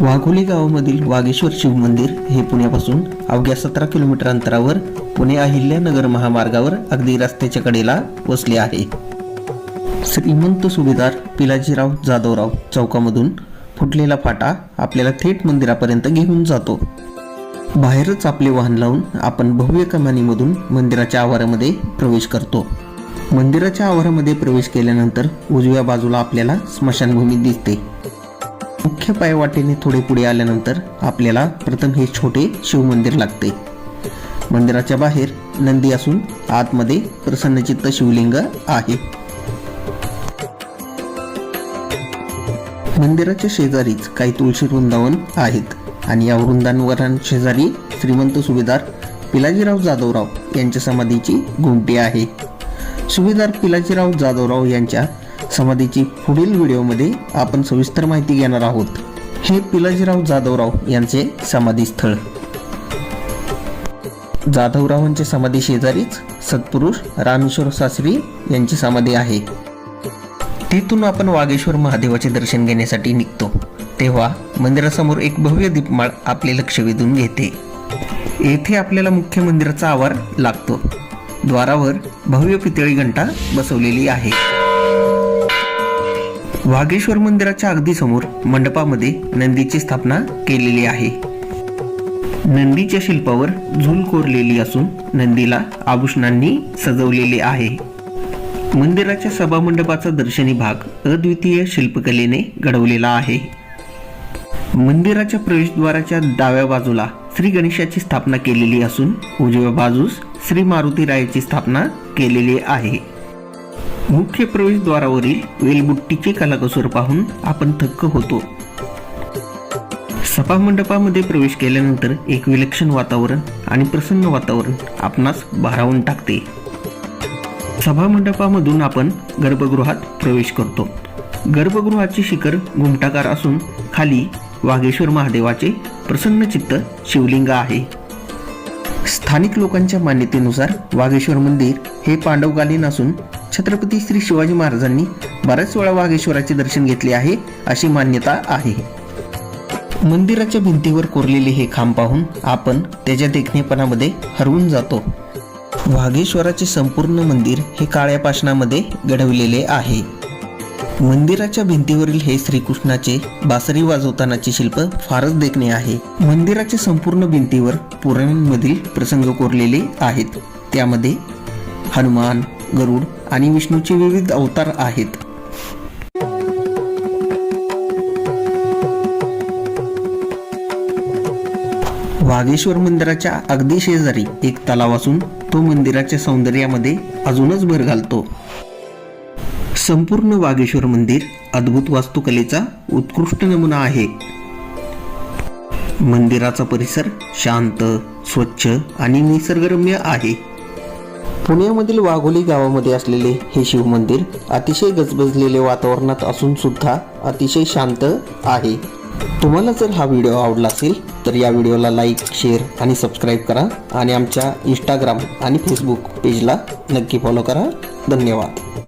वाघोली गावामधील वागेश्वर शिवमंदिर हे पुण्यापासून अवघ्या सतरा किलोमीटर अंतरावर पुणे अहिल्यानगर महामार्गावर अगदी रस्त्याच्या कडेला वसले आहे. श्रीमंत सुभेदार पिलाजीराव जाधवराव चौकामधून फुटलेला फाटा आपल्याला थेट मंदिरापर्यंत घेऊन जातो. बाहेरच आपले वाहन लावून आपण भव्य कमानीमधून मंदिराच्या आवारामध्ये प्रवेश करतो. मंदिराच्या आवारामध्ये प्रवेश केल्यानंतर उजव्या बाजूला आपल्याला स्मशानभूमी दिसते. मुख्य पायवाटेने थोडे पुढे आल्यानंतर आपल्याला प्रथम हे छोटे शिवमंदिर लागते. मंदिराच्या बाहेर नंदी असून आतमध्ये प्रसन्नचित्त शिवलिंग आहे. मंदिराच्या शेजारीच काही तुळशी वृंदावन आहेत आणि या वृंदावरांशेजारी श्रीमंत सुभेदार पिलाजीराव जाधवराव यांच्या समाधीची गुंटी आहे. सुभेदार पिलाजीराव जाधवराव यांच्या समाधीची पुढील व्हिडिओमध्ये आपण सविस्तर माहिती घेणार आहोत. हे पिलाजीराव जाधवराव यांचे समाधी स्थळ जाधवरावांचे समाधी शेजारीच सत्पुरुष रामेश्वर सासरी यांची समाधी आहे. तिथून आपण वागेश्वर महादेवाचे दर्शन घेण्यासाठी निघतो. तेव्हा मंदिरासमोर एक भव्य दीपमाळ आपले लक्ष वेधून घेते. येथे आपल्याला मुख्य मंदिराचा आवार लागतो. द्वारावर भव्य पितळी घंटा बसवलेली आहे. वागेश्वर मंदिराच्या अगदी समोर मंडपामध्ये नंदीची स्थापना केलेली आहे. नंदीच्या शिल्पावर झूल कोरलेली असून नंदीला आभूषणांनी सजवलेले आहे. मंदिराच्या सभामंडपाचा दर्शनी भाग अद्वितीय शिल्पकलेने घडवलेला आहे. मंदिराच्या प्रवेशद्वाराच्या डाव्या बाजूला श्री गणेशाची स्थापना केलेली असून उजव्या बाजूस श्री मारुतीरायाची स्थापना केलेली आहे. मुख्य प्रवेशद्वारावरील वेलबुट्टीचे कलाकसूर पाहून आपण थक्क होतो. सभामंडपामध्ये प्रवेश केल्यानंतर एक विलक्षण वातावरण आणि प्रसन्न वातावरण आपणास भारावून टाकते. सभामंडपामधून आपण गर्भगृहात प्रवेश करतो. गर्भगृहाचे शिखर घुमटाकार असून खाली वाघेश्वर महादेवाचे प्रसन्न चित्त शिवलिंग आहे. स्थानिक लोकांच्या मान्यतेनुसार वाघेश्वर मंदिर हे पांडवकालीन असून छत्रपती श्री शिवाजी महाराजांनी बऱ्याच वेळा वाघेश्वराचे दर्शन घेतले आहे अशी मान्यता आहे. मंदिराच्या भिंतीवर कोरलेले हे खांब पाहून आपण त्याच्या देखणेपणामध्ये हरवून जातो. वाघेश्वराचे संपूर्ण मंदिर हे काळ्या पाषाणामध्ये घडवलेले आहे. मंदिराच्या भिंतीवरील हे श्रीकृष्णाचे बासरी वाजवतानाचे शिल्प फारच देखणे आहे. मंदिराच्या संपूर्ण भिंतीवर पुराणांमधील प्रसंग कोरलेले आहेत. त्यामध्ये हनुमान गरुड आणि विष्णूचे विविध अवतार आहेत. वाघेश्वर मंदिराच्या अगदी शेजारी एक तलाव असून तो मंदिराच्या सौंदर्यामध्ये अजूनच भर घालतो. संपूर्ण वाघेश्वर मंदिर अद्भुत वास्तुकलेचा उत्कृष्ट नमुना आहे. मंदिराचा परिसर शांत स्वच्छ आणि निसर्गरम्य आहे. पुण्यामधील वाघोली गावामध्ये असलेले हे शिवमंदिर अतिशय गजबजलेले वातावरणात असून सुद्धा अतिशय शांत आहे. तुम्हाला जर हा व्हिडिओ आवडला असेल तर या व्हिडिओला लाईक शेअर आणि सबस्क्राईब करा आणि आमच्या इंस्टाग्राम आणि फेसबुक पेजला नक्की फॉलो करा. धन्यवाद.